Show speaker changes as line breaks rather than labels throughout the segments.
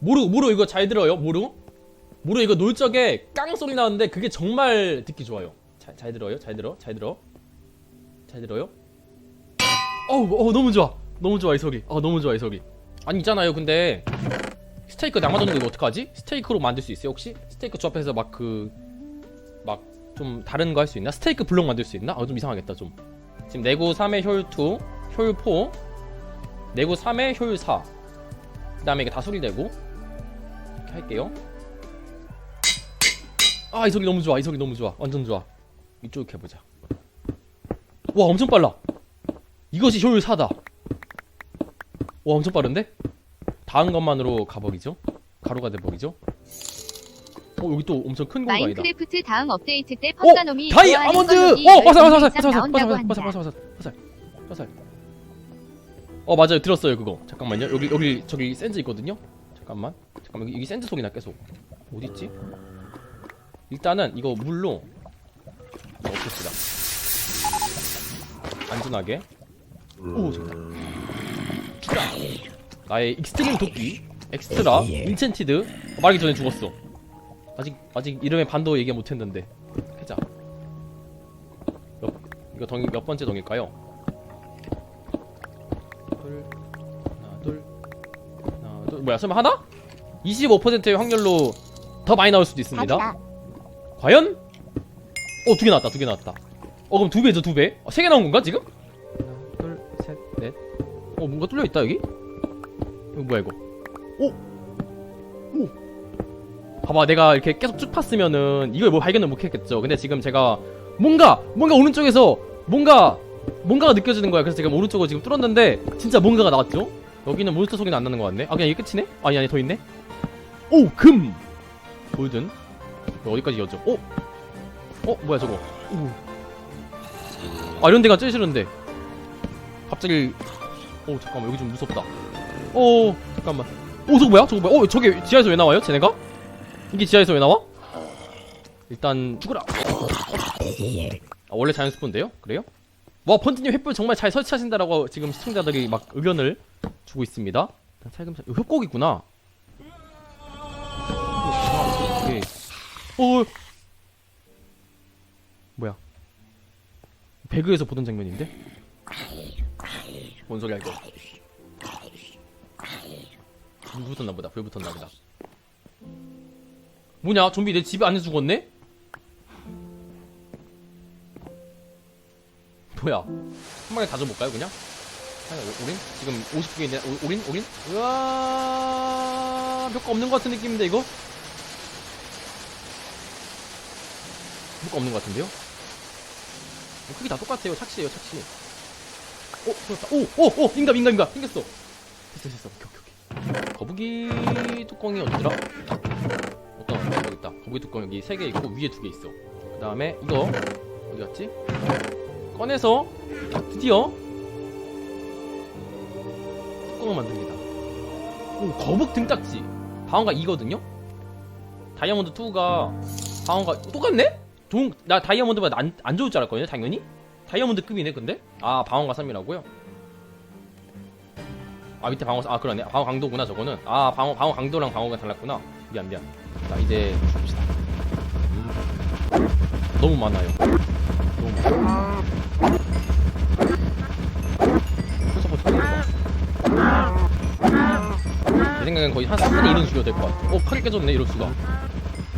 모루 모루 이거 잘 들어요 모루 모루 이거 놀 적에 깡 소리 나는데 그게 정말 듣기 좋아요. 잘, 잘 들어요 잘 들어 잘 들어. 잘 들어요? 어우 어, 너무 좋아. 너무 좋아 이 소리. 어 너무 좋아 이 소리. 아니 있잖아요 근데 스테이크 남아도는 거 이거 어떡하지? 스테이크로 만들 수 있어요 혹시? 스테이크 조합해서 막 그 막 좀 다른 거 할 수 있나? 스테이크 블록 만들 수 있나? 아 좀 이상하겠다 좀. 지금 내구 3의 효율 2 효율 4 내구 3의 효율 4 그 다음에 이게 다 소리내고 이렇게 할게요. 아 이 소리 너무 좋아 이 소리 너무 좋아. 완전 좋아. 이쪽 해보자. 와 엄청 빨라. 이것이 효율 4다. 와 엄청 빠른데? 다음 것만으로 가버리죠? 가루가 돼버리죠? 어 여기 또 엄청 큰 공간이다.
마인크래프트 다음 업데이트 때
어!
펀가놈이
다이 아몬드! 어! 화살 화살
10명
화살 화살 화살
한다.
화살 화살 화살. 화살 어 맞아요. 들었어요 그거. 잠깐만요. 여기 여기 저기 샌즈 있거든요. 잠깐만 잠깐만 여기, 샌즈 소리 나 계속. 어딨지? 일단은 이거 물로 이거 없앱시다. 안전하게. 오 저기다. 추가 나의 익스트림 도끼 엑스트라 인챈티드. 어, 말하기 전에 죽었어. 아직 아직 이름의 반도 얘기 못했는데. 해자. 몇, 이거 덩이 몇 번째 덩일까요? 둘 하나 둘 하나 둘. 뭐야 설마 하나? 25%의 확률로 더 많이 나올 수도 있습니다 과연? 어 두 개 나왔다 두 개 나왔다 어 그럼 두 배죠 두배 어, 세개 나온 건가 지금? 하나 둘셋넷어 뭔가 뚫려 있다 여기? 이거 뭐야 이거 오! 오! 봐봐 내가 이렇게 계속 쭉 팠으면은 이걸 뭐 발견을 못했겠죠 근데 지금 제가 뭔가 뭔가 오른쪽에서 뭔가 뭔가가 느껴지는 거야 그래서 지금 오른쪽으로 지금 뚫었는데 진짜 뭔가가 나왔죠 여기는 몬스터 소리는 안 나는 것 같네 아 그냥 이게 끝이네? 아니 아니 더 있네 오! 금! 골든 어디까지 이어져 어? 어? 뭐야 저거 오. 아 이런 데가 제일 싫은데 갑자기 오 잠깐만 여기 좀 무섭다 오 잠깐만 오 저거 뭐야 저거 뭐야 어 저게 지하에서 왜 나와요 쟤네가? 이게 지하에서 왜 나와? 일단 죽어라 아, 원래 자연 스폰인데요? 그래요? 와 펀트님 횃불 정말 잘 설치하신다라고 지금 시청자들이 막 의견을 주고 있습니다 살금살 협곡이구나 어 뭐야 배그에서 보던 장면인데? 뭔 소리야 이거 불 붙었나 보다 불 붙었나 보다 뭐냐 좀비 내 집 안에 죽었네? 뭐야 한 방에 다 줘볼까요 그냥? 아니, 오- 올인? 지금 50분인데 오- 올인? 올인? 으아 몇 거 없는 것 같은 느낌인데 이거? 몇거 없는 것 같은데요? 어, 크기 다 똑같아요. 착시예요 착시. 오 그렇다. 오 오 오 인감 인감 인감. 생겼어. 됐어 됐어. 오케이 오케이 오케이. 거북이 뚜껑이 어디더라? 어떤 여기 있다. 거북이 뚜껑 여기 세 개 있고 위에 두 개 있어. 그 다음에 이거. 어디 갔지? 꺼내서 드디어 뚜껑을 만듭니다. 오 거북 등딱지. 방어가 2거든요? 다이아몬드 2가 방어가 똑같네? 동, 나 다이아몬드보다 안, 안 좋을 줄 알았거든요 당연히? 다이아몬드급이네 근데? 아 방어가 3이라고요? 아 밑에 방어 아 그러네. 방어 강도구나 저거는. 아 방어 방어 강도랑 방어가 달랐구나. 미안 미안. 자 이제 봅시다. 너무 많아요. 너무 많아요. 내 생각엔 거의 한 3분의 1은 죽여야 될것 같아. 어 칼이 깨졌네 이럴 수가.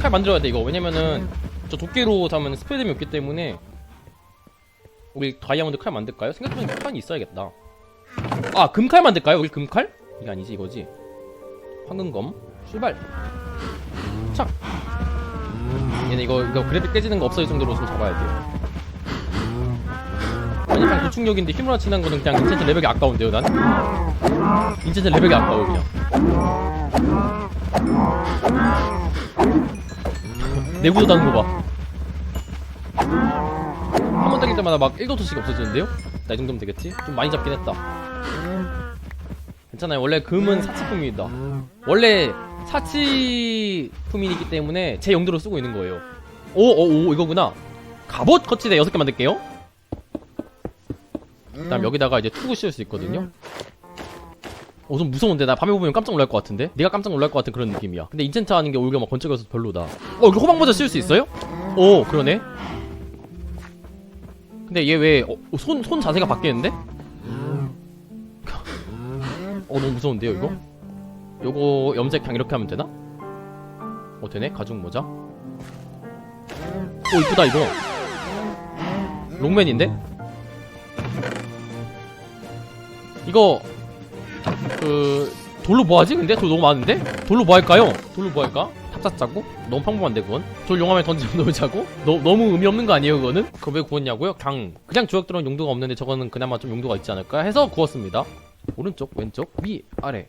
칼 만들어야 돼 이거. 왜냐면은 저 도끼로 하면 스프레드이 없기 때문에 우리 다이아몬드 칼 만들까요? 생각해보니까 칼이 있어야겠다. 아 금칼 만들까요? 우리 금칼? 이게 아니지 이거지? 황금검? 출발! 착! 얘네 이거 이거 그래픽 깨지는 거 없어질 정도로 좀 잡아야 돼요. 아니 그냥 도충력인데 힘으로 치는 거는 그냥 인챈트 레벨이 아까운데요 난? 인챈트 레벨이 아까워 그냥 내구도 다는 거 봐. 한번 때릴 때마다 막 1도토씩 없어지는데요? 나 이 정도면 되겠지? 좀 많이 잡긴 했다. 괜찮아요. 원래 금은 사치품입니다. 원래 사치품이기 때문에 제 용도로 쓰고 있는 거예요. 오 오 오 이거구나. 갑옷 거치대 6개 만들게요. 그 다음 여기다가 이제 투구 씌울 수 있거든요 어, 좀 무서운데 나 밤에 보면 깜짝 놀랄 것 같은데 내가 깜짝 놀랄 것 같은 그런 느낌이야 근데 인챈트 하는 게 오히려 막 번쩍여서 별로다 어 이거 호박 모자 쓸 수 있어요? 오 그러네 근데 얘 왜 손손 자세가 바뀌는데? 어 너무 무서운데요 이거? 요거 염색 그냥 이렇게 하면 되나? 어 되네 가죽 모자 오 이쁘다 이거 롱맨인데? 이거 그 돌로 뭐하지 근데? 돌 너무 많은데? 돌로 뭐할까요? 돌로 뭐할까? 탑사자고? 너무 평범한데 그건? 돌 용암에 던지면 놀자고? 너, 너무 의미 없는 거 아니에요 그거는? 그거 왜 구웠냐고요? 그냥 그냥 주역들은 용도가 없는데 저거는 그나마 좀 용도가 있지 않을까 해서 구웠습니다 오른쪽 왼쪽 위 아래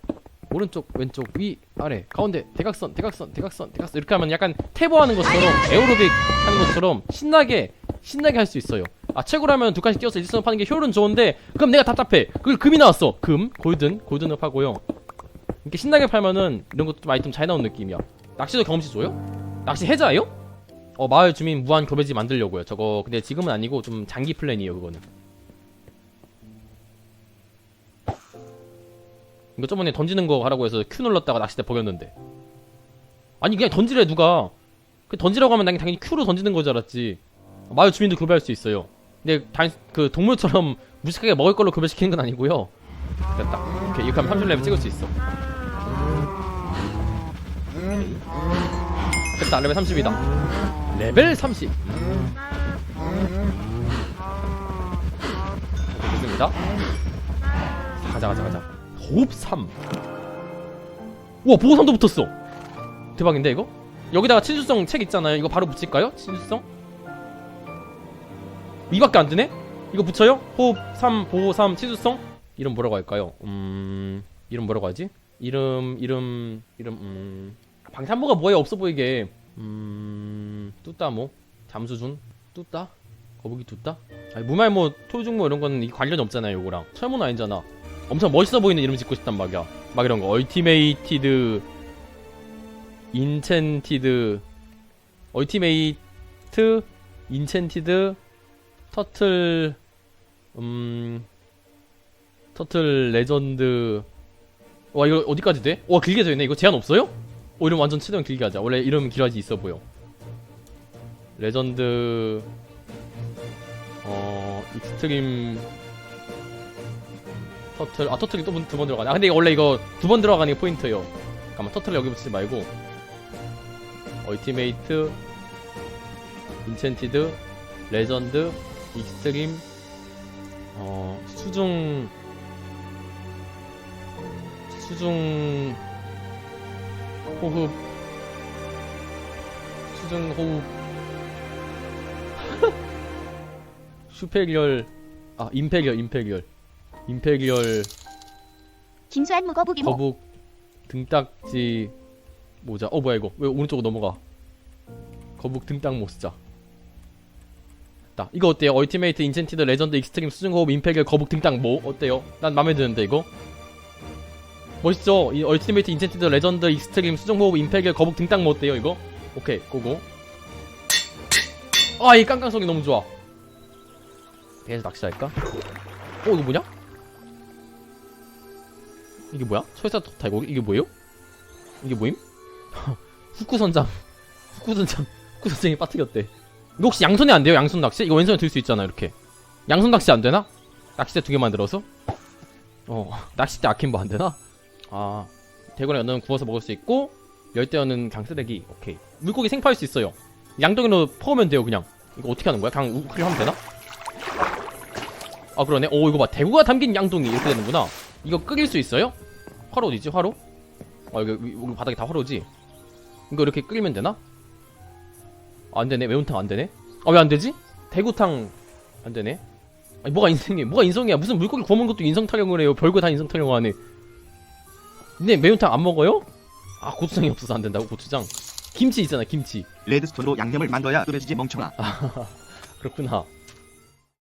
오른쪽 왼쪽 위 아래 가운데 대각선 대각선 대각선 대각선 이렇게 하면 약간 태보하는 것처럼 에어로빅 하는 것처럼 신나게 신나게 할 수 있어요 아 채굴하면 두 칸씩 띄어서 일선업 하는 게 효율은 좋은데 그럼 내가 답답해. 그걸 금이 나왔어. 금 골든 골든업 하고요. 이렇게 신나게 팔면은 이런 것도 좀 아이템 잘 나온 느낌이야. 낚시도 경험치 줘요? 낚시 해자예요? 어 마을 주민 무한 교배지 만들려고요. 저거 근데 지금은 아니고 좀 장기 플랜이에요 그거는. 이거 저번에 던지는 거 하라고 해서 Q 눌렀다가 낚싯대 버렸는데. 아니 그냥 던지래 누가. 그 던지라고 하면 난 당연히 Q로 던지는 거 줄 알았지. 마을 주민도 교배할 수 있어요 근데 단, 그 동물처럼 무식하게 먹을 걸로 교배시키는 건 아니고요. 됐다. 오케이. 이렇게 하면 30레벨 찍을 수 있어. 됐다. 레벨 30이다. 레벨 30 오케이 됐습니다. 가자 가자 가자. 호흡 3 우와 보호선도 붙었어. 대박인데 이거? 여기다가 친수성 책 있잖아요. 이거 바로 붙일까요? 친수성? 이밖에 안 뜨네? 이거 붙여요? 호흡 3 보호 3 친수성? 이름 뭐라고 할까요? 음... 이름 뭐라고 하지? 이름 이름 이름 음... 방탄모가 뭐예요 없어 보이게 음... 뚜따모 잠수준 뚜따 거북이 뚜따 아니 무말모 토중모 이런 거는 이 관련이 없잖아요 요거랑 철모는 아니잖아 엄청 멋있어 보이는 이름 짓고 싶단 말이야 막 이런 거 얼티메이티드 인챈티드 얼티메이트 인챈티드 터틀 음 터틀 레전드. 와 이거 어디까지 돼? 와 길게 되네. 이거 제한 없어요? 오 이름 완전 최대한 길게 하자. 원래 이름 길어야지 있어 보여. 레전드 어 익스트림 터틀. 아 터틀이 또 두 번 들어가네. 아 근데 이거 원래 이거 두 번 들어가는 게 포인트예요. 잠깐만 터틀 여기 붙이지 말고. 얼티메이트 인챈티드 레전드 익스트림 어 수중 수중 호흡 수중 호흡. 슈페리얼 아 임페리얼 임페리얼. 임페리얼.
김수한 무거북이 모
거북 등딱지 모자. 어 뭐야 이거. 왜 오른쪽으로 넘어가? 거북 등딱 모스 자나 이거 어때요? 얼티메이트 인챈티드 레전드 익스트림 수중 호흡 임페리얼 거북 등딱 모 어때요? 난 맘에 드는데 이거? 멋있죠? 이 얼티메이트 인챈티드 레전드 익스트림 수중 호흡 임페리얼 거북 등딱 모 어때요 이거? 오케이 고고. 아 이 깡깡성이 너무 좋아. 배에서 낚시할까? 어 이거 뭐냐? 이게 뭐야? 철사 탈곡 이게 뭐예요? 이게 뭐임? 후쿠 선장 후쿠 선장 후쿠 선장이 빠뜨렸대 이거 혹시 양손에 안 돼요? 양손 낚시? 이거 왼손에 들 수 있잖아 이렇게 양손 낚시 안 되나? 낚싯대 두 개 만들어서? 어 낚싯대 아킨버 안 되나? 아 대구나 연어는 구워서 먹을 수 있고 열대어는 그냥 쓰레기 오케이 물고기 생파할 수 있어요 양동이로 퍼오면 돼요 그냥 이거 어떻게 하는 거야? 그냥 우클릭 하면 되나? 아 그러네 오 이거 봐 대구가 담긴 양동이 이렇게 되는구나 이거 끄길 수 있어요? 화로 어디지 화로? 아 여기, 위- 여기 바닥에 다 화로지? 이거 이렇게 끓이면 되나? 아, 안되네? 매운탕 안되네? 아 왜 안되지? 대구탕 안되네? 아니 뭐가 인생이야? 뭐가 인성이야? 무슨 물고기 구워 먹는 것도 인성 타령을 해요. 별거 다 인성 타령을 하네. 근데 매운탕 안 먹어요? 아 고추장이 없어서 안 된다고? 고추장. 김치 있잖아 김치.
레드스톤으로 양념을 만들어야 끓여지지 멍청아.
그렇구나